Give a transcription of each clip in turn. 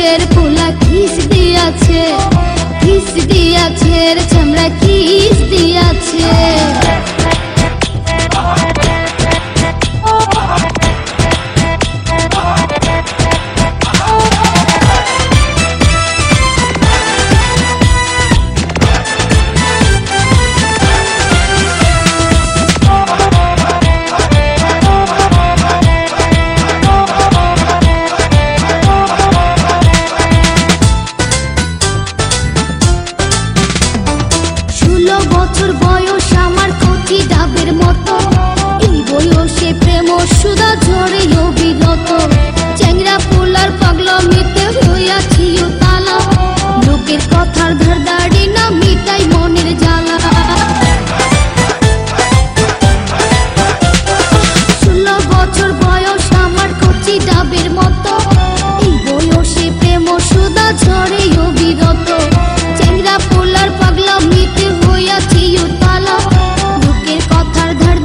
দিয়াছে রে পোলা কিস দিয়াছে খিস দিয়াছে রে চামড়া কিস দিয়াছে।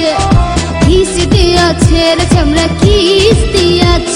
দিয়াছে কিস দিয়াছে রে চামড়া কিস দিয়াছে